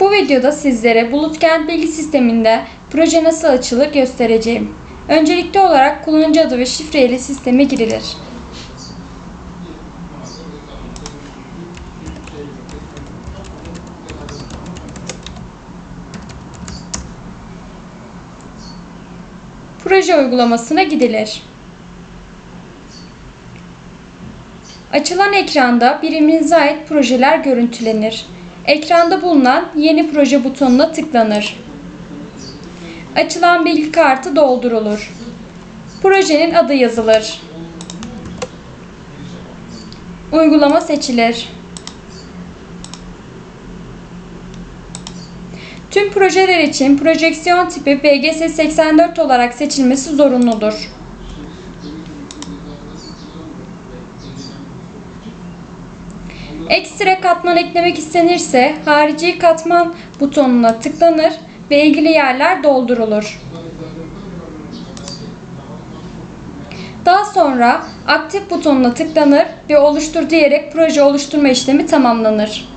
Bu videoda sizlere Bulut Kent Bilgi Sistemi'nde proje nasıl açılır göstereceğim. Öncelikli olarak kullanıcı adı ve şifre ile sisteme girilir. Proje uygulamasına gidilir. Açılan ekranda biriminize ait projeler görüntülenir. Ekranda bulunan Yeni proje butonuna tıklanır. Açılan bilgi kartı doldurulur. Projenin adı yazılır. Uygulama seçilir. Tüm projeler için projeksiyon tipi BGS 84 olarak seçilmesi zorunludur. Ekstra katman eklemek istenirse harici katman butonuna tıklanır ve ilgili yerler doldurulur. Daha sonra aktif butonuna tıklanır ve oluştur diyerek proje oluşturma işlemi tamamlanır.